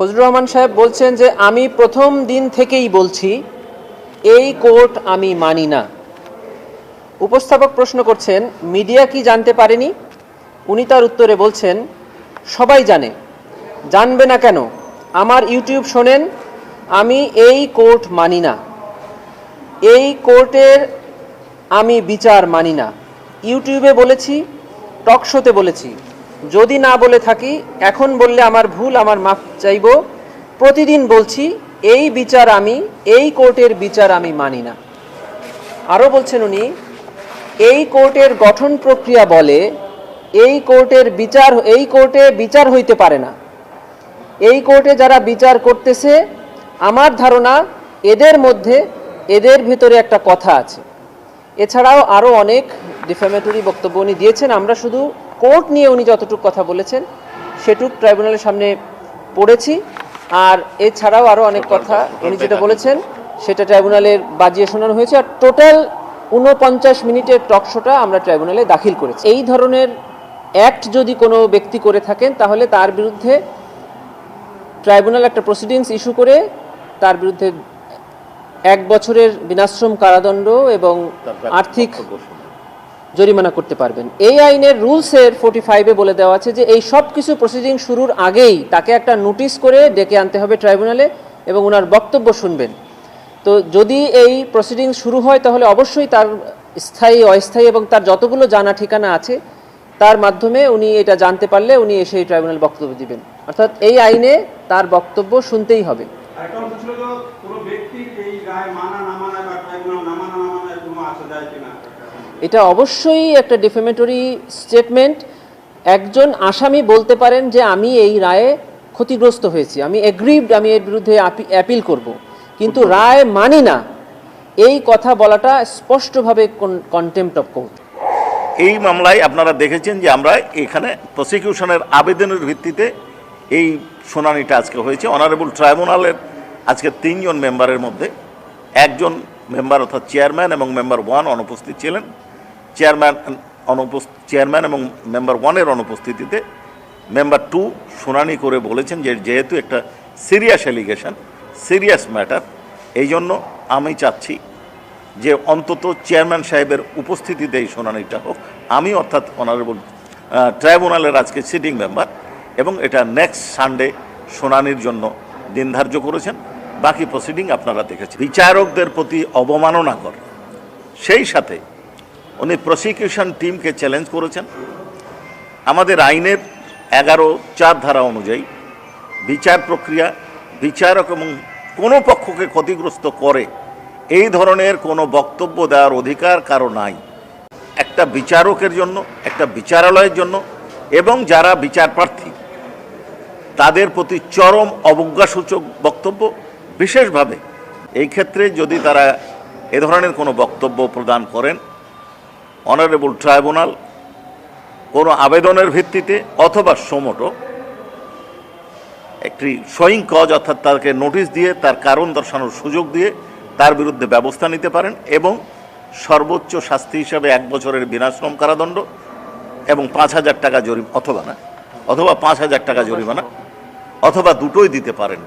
ফজলুর রহমান সাহেব বলছেন যে, আমি প্রথম দিন থেকেই বলছি, এই কোর্ট আমি মানি না। উপস্থাপক প্রশ্ন করছেন, মিডিয়া কি জানতে পারেনি? উনি তার উত্তরে বলছেন, সবাই জানে, জানবে না কেন? আমার ইউটিউব শোনেন, আমি এই কোর্ট মানি না। এই কোর্টের আমি বিচার মানি না। ইউটিউবে বলেছি, টক শোতে বলেছি। যদি না বলে থাকি, এখন বললে আমার ভুল, আমার মাফ চাইব। প্রতিদিন বলছি, এই বিচার আমি, এই কোর্টের বিচার আমি মানি না। আরও বলছেন উনি, এই কোর্টের গঠন প্রক্রিয়া বলে, এই কোর্টের বিচার, এই কোর্টে বিচার হইতে পারে না। এই কোর্টে যারা বিচার করতেছে, আমার ধারণা এদের মধ্যে, এদের ভেতরে একটা কথা আছে। এছাড়াও আরও অনেক ডিফামেটরি বক্তব্য উনি দিয়েছেন, আমরা শুধু কোর্ট নিয়ে উনি যতটুকু কথা বলেছেন সেটুক ট্রাইব্যুনালের সামনে পড়েছি। আর এছাড়াও আরও অনেক কথা উনি যেটা বলেছেন সেটা ট্রাইব্যুনালের বাজিয়ে শোনানো হয়েছে। আর টোটাল উনপঞ্চাশ মিনিটের টক শোটা আমরা ট্রাইব্যুনালে দাখিল করেছি। এই ধরনের অ্যাক্ট যদি কোনো ব্যক্তি করে থাকেন তাহলে তার বিরুদ্ধে ট্রাইব্যুনাল একটা প্রসিডিংস ইস্যু করে তার বিরুদ্ধে এক বছরের বিনাশ্রম কারাদণ্ড এবং আর্থিক জরিমানা করতে পারবেন। এই আইনের রুলসের ফোর্টি ফাইভে বলে দেওয়া আছে যে, এই সব কিছু প্রসিডিং শুরুর আগেই তাকে একটা নোটিশ করে ডেকে আনতে হবে ট্রাইব্যুনালে এবং ওনার বক্তব্য শুনবেন। তো যদি এই প্রসিডিং শুরু হয়, তাহলে অবশ্যই তার স্থায়ী, অস্থায়ী এবং তার যতগুলো জানা ঠিকানা আছে, তার মাধ্যমে উনি এটা জানতে পারলে উনি এসে ট্রাইব্যুনাল বক্তব্য দিবেন। অর্থাৎ এই আইনে তার বক্তব্য শুনতেই হবে। এই রায় মানা না মানা বা ট্রাইব্যুনাল না মানা না মানার কোনো কিনা? এটা অবশ্যই একটা ডিফেমেটরি স্টেটমেন্ট একজন আসামি বলতে পারেন যে আমি এই রায়ে ক্ষতিগ্রস্ত হয়েছি, আমি এগ্রিভড আমি এর বিরুদ্ধে অ্যাপিল করব। কিন্তু রায় মানি না। এই কথা বলাটা স্পষ্টভাবে কন্টেম্প্ট অফ কোর্ট এই মামলায় আপনারা দেখেছেন যে আমরা এখানে প্রসিকিউশনের আবেদনের ভিত্তিতে এই শুনানিটা আজকে হয়েছে। অনারেবল ট্রাইব্যুনালের আজকে তিনজন মেম্বারের মধ্যে একজন মেম্বার অর্থাৎ চেয়ারম্যান এবং মেম্বার ওয়ান অনুপস্থিত ছিলেন। চেয়ারম্যান অনুপস্থিত চেয়ারম্যান এবং মেম্বার ওয়ানের অনুপস্থিতিতে মেম্বার টু শুনানি করে বলেছেন যে যেহেতু একটা সিরিয়াস অ্যালিগেশন সিরিয়াস ম্যাটার এই জন্য আমি চাচ্ছি যে অন্তত চেয়ারম্যান সাহেবের উপস্থিতিতে এই শুনানিটা হোক। আমি অর্থাৎ অনারেবল ট্রাইব্যুনালের আজকে সিটিং মেম্বার এবং এটা নেক্সট সানডে শুনানির জন্য দিন ধার্য করেছেন। বাকি প্রসিডিং আপনারা দেখেছেন। বিচারকদের প্রতি অবমাননা করে। সেই সাথে উনি প্রসিকিউশন টিমকে চ্যালেঞ্জ করেছেন। আমাদের আইনের এগারো চার ধারা অনুযায়ী বিচার প্রক্রিয়া, বিচারক এবং কোনো পক্ষকে ক্ষতিগ্রস্ত করে এই ধরনের কোনো বক্তব্য দেওয়ার অধিকার কারও নাই। একটা বিচারকের জন্য, একটা বিচারালয়ের জন্য এবং যারা বিচার প্রার্থী তাদের প্রতি চরম অবজ্ঞাসূচক বক্তব্য বিশেষভাবে, এই ক্ষেত্রে যদি তারা এ ধরনের কোনো বক্তব্য প্রদান করেন, অনারেবল ট্রাইব্যুনাল কোনো আবেদনের ভিত্তিতে অথবা সমটো, একটি সইং কজ অর্থাৎ তাকে নোটিশ দিয়ে, তার কারণ দর্শানোর সুযোগ দিয়ে তার বিরুদ্ধে ব্যবস্থা নিতে পারেন এবং সর্বোচ্চ শাস্তি হিসাবে এক বছরের বিনাশ্রম কারাদণ্ড এবং পাঁচ হাজার টাকা জরিম অথবা না, অথবা পাঁচ হাজার টাকা জরিমানা, অথবা দুটোই দিতে পারেন।